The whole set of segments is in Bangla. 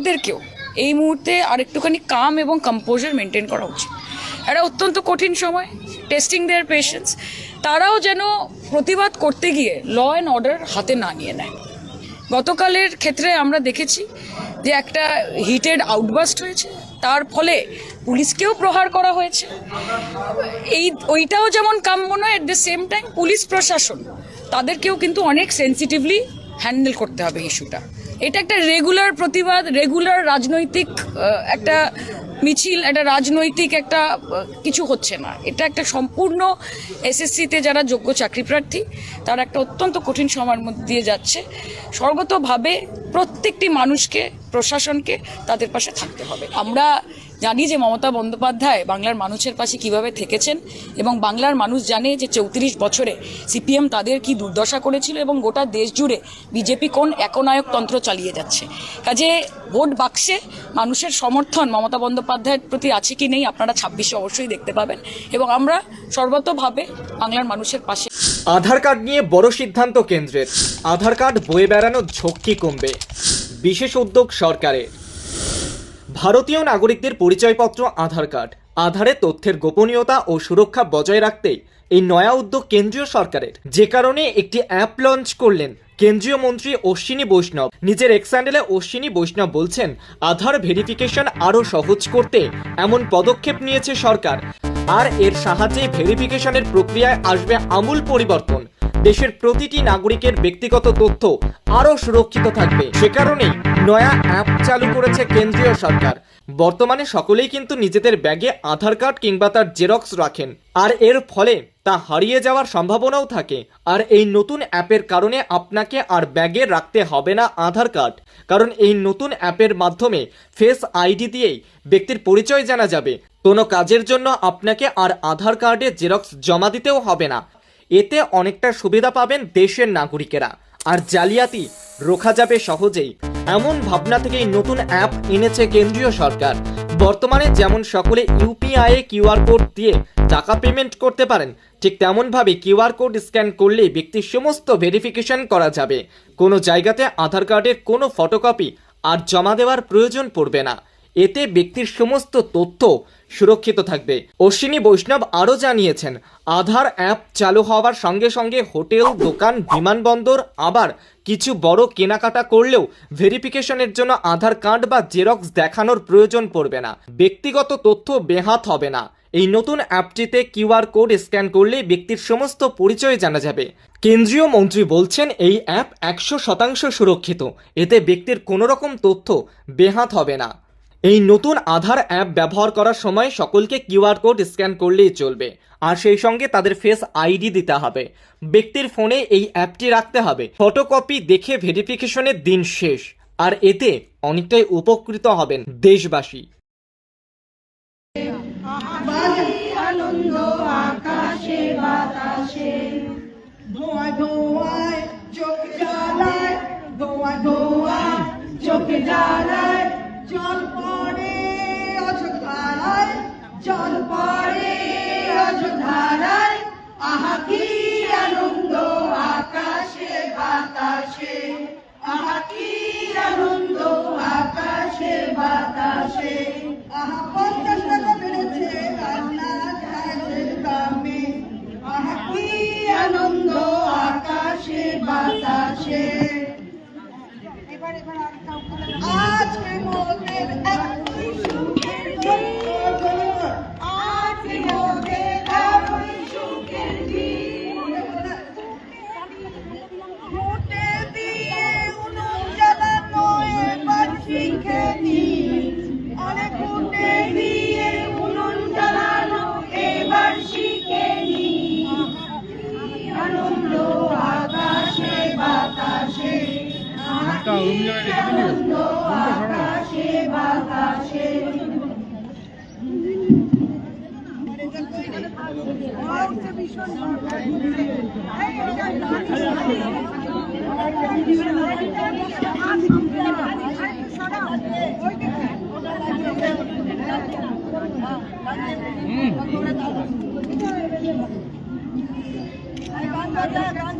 শাসকদেরকেও এই মুহূর্তে আরেকটুখানি কাম এবং কম্পোজার মেনটেন করা উচিত। একটা অত্যন্ত কঠিন সময় টেস্টিং দেয়ার পেশেন্স তারাও যেন প্রতিবাদ করতে গিয়ে ল অ্যান্ড অর্ডার হাতে না নিয়ে নেয়। গতকালের ক্ষেত্রে আমরা দেখেছি যে একটা হিটেড আউটবাস্ট হয়েছে, তার ফলে পুলিশকেও প্রহার করা হয়েছে। এই, ওইটাও যেমন কাম্য নয় at the same time police প্রশাসন, তাদেরকেও কিন্তু অনেক সেন্সিটিভলি হ্যান্ডেল করতে হবে ইস্যুটা এটা একটা রেগুলার প্রতিবাদ রেগুলার রাজনৈতিক একটা মিছিল, একটা রাজনৈতিক একটা কিছু হচ্ছে না। এটা একটা সম্পূর্ণ এসএসসিতে যারা যোগ্য চাকরি প্রার্থী, তারা একটা অত্যন্ত কঠিন সময়ের মধ্যে দিয়ে যাচ্ছে। সর্বতভাবে প্রত্যেকটি মানুষকে প্রশাসনকে তাদের পাশে থাকতে হবে। আমরা জানি যে মমতা বন্দ্যোপাধ্যায় বাংলার মানুষের পাশে কীভাবে থেকেছেন এবং বাংলার মানুষ জানে যে চৌত্রিশ বছরে সিপিএম তাদের কি দুর্দশা করেছিল এবং গোটা দেশ জুড়ে বিজেপি কোন একনায়কতন্ত্র চালিয়ে যাচ্ছে। কাজে ভোট বাক্সে মানুষের সমর্থন মমতা বন্দ্যোপাধ্যায়ের প্রতি আছে কি নেই আপনারা ছাব্বিশে অবশ্যই দেখতে পাবেন এবং আমরা সর্বতভাবে বাংলার মানুষের পাশে আধার কার্ড নিয়ে বড় সিদ্ধান্ত কেন্দ্রের। আধার কার্ড বয়ে বেড়ানোর ঝক্কি কমবে। বিশেষ উদ্যোগ সরকারের। ভারতীয় নাগরিকদের পরিচয়পত্র, আধার কার্ড। আধারে তথ্যের গোপনীয়তা ও সুরক্ষা বজায় রাখতেই এই নয়া উদ্যোগ কেন্দ্রীয় সরকারের। যে কারণে একটি অ্যাপ লঞ্চ করলেন কেন্দ্রীয় মন্ত্রী অশ্বিনী বৈষ্ণব। নিজের এক্স হ্যান্ডেলে অশ্বিনী বৈষ্ণব বলছেন, আধার ভেরিফিকেশন আরও সহজ করতে এমন পদক্ষেপ নিয়েছে সরকার। আর এর সাহায্যে ভেরিফিকেশনের প্রক্রিয়ায় আসবে আমূল পরিবর্তন। দেশের প্রতিটি নাগরিকের ব্যক্তিগত তথ্য আরও সুরক্ষিত থাকবে। সে কারণেই নয়া অ্যাপ চালু করেছে কেন্দ্রীয় সরকার। বর্তমানে সকলেই কিন্তু নিজেদের ব্যাগে আধার কার্ড কিংবা তার জেরক্স রাখেন। আর এর ফলে তা হারিয়ে যাওয়ার সম্ভাবনাও থাকে। আর এই নতুন অ্যাপের কারণে আপনাকে আর ব্যাগে রাখতে হবে না আধার কার্ড। কারণ এই নতুন অ্যাপের মাধ্যমে ফেস আইডি দিয়েই ব্যক্তির পরিচয় জানা যাবে। কোনো কাজের জন্য আপনাকে আর আধার কার্ডে জেরক্স জমা দিতেও হবে না। এতে অনেকটা সুবিধা পাবেন দেশের নাগরিকেরা। আর জালিয়াতি রোখা যাবে সহজেই। এমন ভাবনা থেকেই নতুন অ্যাপ এনেছে কেন্দ্রীয় সরকার। বর্তমানে যেমন সকলে ইউপিআই কিউআর কোড দিয়ে টাকা পেমেন্ট করতে পারেন, ঠিক তেমনভাবে কিউআর কোড স্ক্যান করলেই ব্যক্তির সমস্ত ভেরিফিকেশন করা যাবে। কোনো জায়গাতে আধার কার্ডের কোনো ফটোকপি আর জমা দেওয়ার প্রয়োজন পড়বে না। এতে ব্যক্তির সমস্ত তথ্য সুরক্ষিত থাকবে। অশ্বিনী বৈষ্ণব আরও জানিয়েছেন, আধার অ্যাপ চালু হওয়ার সঙ্গে সঙ্গে হোটেল, দোকান, বিমানবন্দর, আবার কিছু বড় কেনাকাটা করলেও ভেরিফিকেশনের জন্য আধার কার্ড বা জেরক্স দেখানোর প্রয়োজন পড়বে না। ব্যক্তিগত তথ্য বেহাত হবে না। এই নতুন অ্যাপটিতে কিউআর কোড স্ক্যান করলে ব্যক্তির সমস্ত পরিচয় জানা যাবে। কেন্দ্রীয় মন্ত্রী বলছেন, এই অ্যাপ একশো শতাংশ সুরক্ষিত। এতে ব্যক্তির কোনো রকম তথ্য বেহাত হবে না। এই নতুন আধার অ্যাপ ব্যবহার করার সময় সকলকে কিউআর কোড স্ক্যান করলেই চলবে। আর সেই সঙ্গে তাদের ফেস আইডি দিতে হবে। ব্যক্তির ফোনে এই অ্যাপটি রাখতে হবে। ফটোকপি দেখে ভেরিফিকেশনের দিন শেষ। আর এতে অনেকটাই উপকৃত হবেন দেশবাসী। চোখ জ্বালায় বাতাসে। আজকে মোদের একই সুখের আজকে মোদের একই সুখের ভোটে দিয়ে উনুন জ্বালানো এবার শিখে নি আনন্দ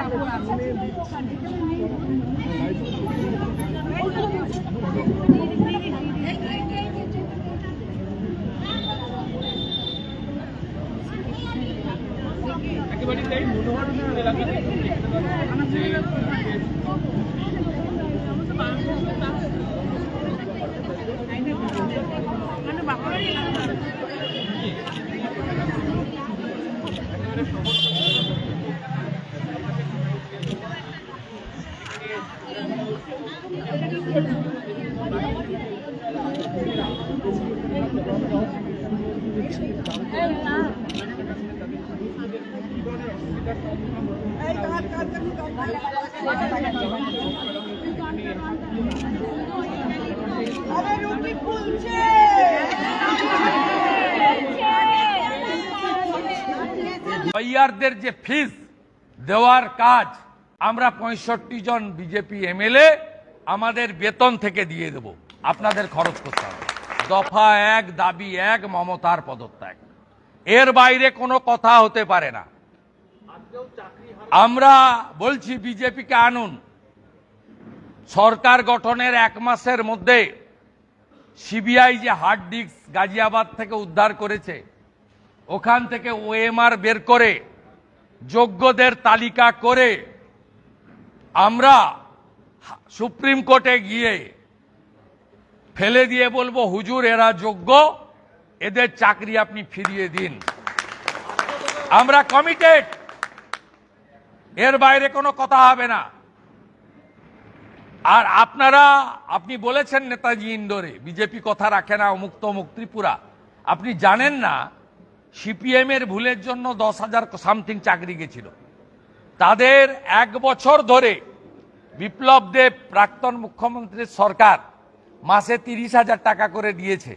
আরে রুটি ফুলছে ওয়াইয়ারদের যে ফিস দেওয়ার কাজ আমরা পঁয়ষট্টি জন বিজেপি এমএলএ আমাদের বেতন থেকে দিয়ে দেব। আপনাদের খরচ করতে হবে। দফা এক, দাবি এক, মমতার পদত্যাগ। এর বাইরে কোনো কথা হতে পারে না। আমরা বলছি বিজেপিকে আনুন। সরকার গঠনের এক মাসের মধ্যে সিবিআই যে হার্ড ডিস্ক গাজিয়াবাদ থেকে উদ্ধার করেছে, ওখান থেকে ওএমআর বের করে যোগ্যদের তালিকা করে আমরা সুপ্রিম কোর্টে গিয়ে ফেলে দিয়ে বলব, হুজুর, এরা যোগ্য, এদের চাকরি আপনি ফিরিয়ে দিন। আমরা কমিটেড এর বাইরে কোনো কথা হবে না। আর আপনারা, আপনি বলেছেন নেতাজি ইন্দোরে, বিজেপি কথা রাখে না অমুক্ত মুখ ত্রিপুরা। আপনি জানেন না, সিপিএম এর ভুলের জন্য দশ হাজার সামথিং চাকরি গেছিল। তাদের এক বছর ধরে বিপ্লব দেব প্রাক্তন মুখ্যমন্ত্রীর সরকার মাসে তিরিশ হাজার টাকা করে দিয়েছে।